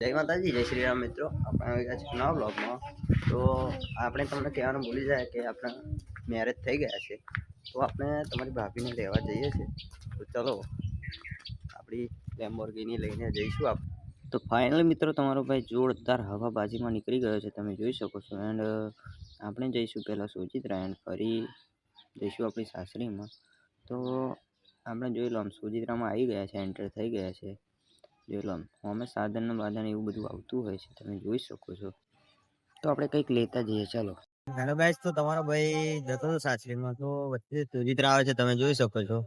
જય માતાજી, જય શ્રી રામ મિત્રો. આપણે આવી ગયા છે નવા બ્લોગમાં તો આપણે તમને કહેવાનું ભૂલી જાય કે આપણા મેરેજ થઈ ગયા છે. તો આપણે તમારી ભાભીને લેવા જઈએ છીએ. તો ચલો, આપણી લેમ્બોર્ગીની લઈને જઈશું આપ તો ફાઇનલ મિત્રો, તમારો ભાઈ જોરદાર હવાબાજીમાં નીકળી ગયો છે, તમે જોઈ શકો છો. એન્ડ આપણે જઈશું પહેલાં સુજિત્રા એન્ડ ફરી જઈશું આપણી સાસરીમાં. તો આપણે જોઈ લો, આમ સુજિત્રામાં આવી ગયા છે એન્ટર થઈ ગયા છે. જોઈ લો આમ અમે સાધન ને બાધન એવું બધું આવતું હોય છે તમે જોઈ શકો છો. તો આપણે કંઈક લેતા જઈએ ચાલો. હેલો ગાઈસ તો તમારો ભાઈ જતો હતો સાસરીમાં તો વચ્ચે સુજીત આવે છે તમે જોઈ શકો છો.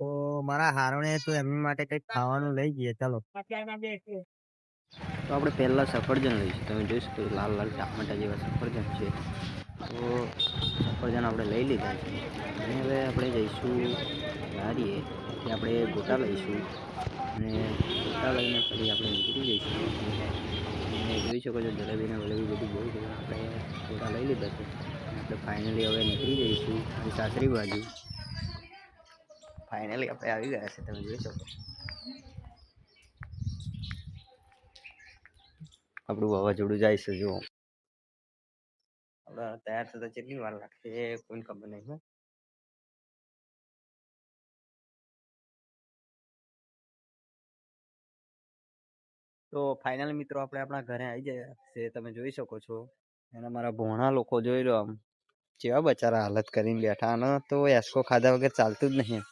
તો મારા હારણે તો એમની માટે કંઈક ખાવાનું લઈ જઈએ ચાલો. તો આપણે પહેલા સફરજન લઈશું તમે જોઈ શકો લાલ લાલ ટામેટા જેવા સફરજન છે. તો સફરજન આપણે લઈ લીધા છે. અને હવે આપણે જઈશું લારીએ ત્યાંથી આપણે ગોટા લઈશું અને ગોટા લઈને ફરી આપણે નીકળી જઈશું. અને જોઈ શકો છો જલેબીને વલેબી બધું બહુ છે આપણે ગોટા લઈ લીધા છે. આપણે ફાઇનલી હવે નીકળી જઈશું અને સાસરી બાજુ. ફાઇનલી આપણે આવી ગયા છે, તમે જોઈ શકો આપણું વાવાઝોડું જાય છે, જુઓ. તૈયાર થતા કેટલી વાર લાગશે કોઈ ખબર નહીં તો ફાઇનલ મિત્રો આપણે આપણા ઘરે આવી જાય છે, તમે જોઈ શકો છો. અને મારા ભોણા લોકો જોઈ લો આમ. જેવા બચારા હાલત કરીને બેઠા અને તો એસકો ખાધા વગર ચાલતું જ નહીં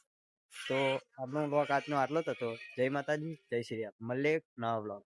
તો આપણો બ્લોગ આજનો આટલો જ હતો. જય માતાજી, જય શ્રી રામ. મળીએ નવા બ્લોગ